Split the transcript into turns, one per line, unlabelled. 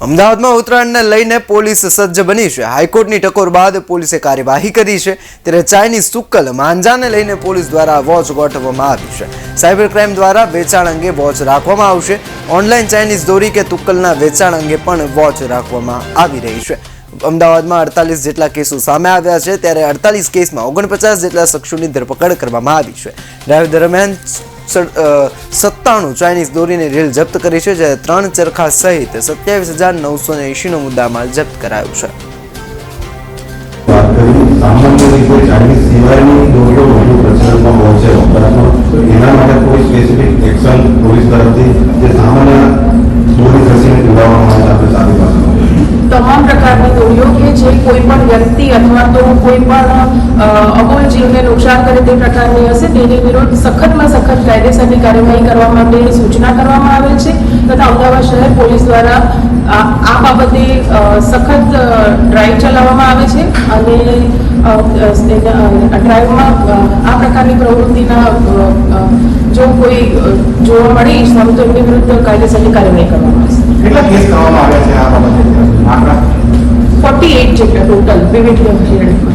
અમદાવાદમાં ઉત્તરાયણને લઈને પોલીસ સજ્જ બની છે. હાઈકોર્ટની ટકોર બાદ પોલીસે કાર્યવાહી કરી છે. ત્યારે ચાઇનીઝ તુક્કલ માંજાને લઈને પોલીસ દ્વારા વોચ ગોઠવવામાં આવી છે. સાયબર ક્રાઇમ દ્વારા વેચાણ અંગે વોચ રાખવામાં આવશે. ઓનલાઈન ચાઇનીઝ દોરી કે તુક્કલના વેચાણ અંગે પણ વોચ રાખવામાં આવી રહી છે. અમદાવાદમાં અડતાલીસ જેટલા કેસો સામે આવ્યા છે. ત્યારે અડતાલીસ કેસમાં ઓગણપચાસ જેટલા શખ્સોની ધરપકડ કરવામાં આવી છે. દરમિયાન સત્તાણું ચાઇનીઝ દોરીની રેલ જપ્ત કરી છે, જ્યારે ત્રણ ચરખા સહિત સત્યાવીસ હજાર નવસો ને એંશીનો મુદ્દામાલ જપ્ત કરાયો છે.
એના માટે કોઈ સ્પેસિફિક એક્શન પોલીસ તરફથી જે સામાન્ય
જે કોઈ પણ વ્યક્તિ અથવા તો કોઈ પણ અબોલ જીવને નુકસાન કરે તે પ્રકારની હશે તેની વિરુદ્ધ સખતમાં સખત કાયદેસરની કાર્યવાહી કરવા માટે સૂચના કરવામાં આવેલ છે તથા અમદાવાદ શહેર પોલીસ દ્વારા આ બાબતે સખત ડ્રાઈવ ચલાવવામાં આવે છે અને ડ્રાઈવમાં આ પ્રકારની પ્રવૃત્તિના જો કોઈ જોવા મળે ઈસમ તો એમની વિરુદ્ધ કાયદેસરની કાર્યવાહી કરવામાં આવશે.
કેટલા કેસ કરવામાં આવ્યા છે આ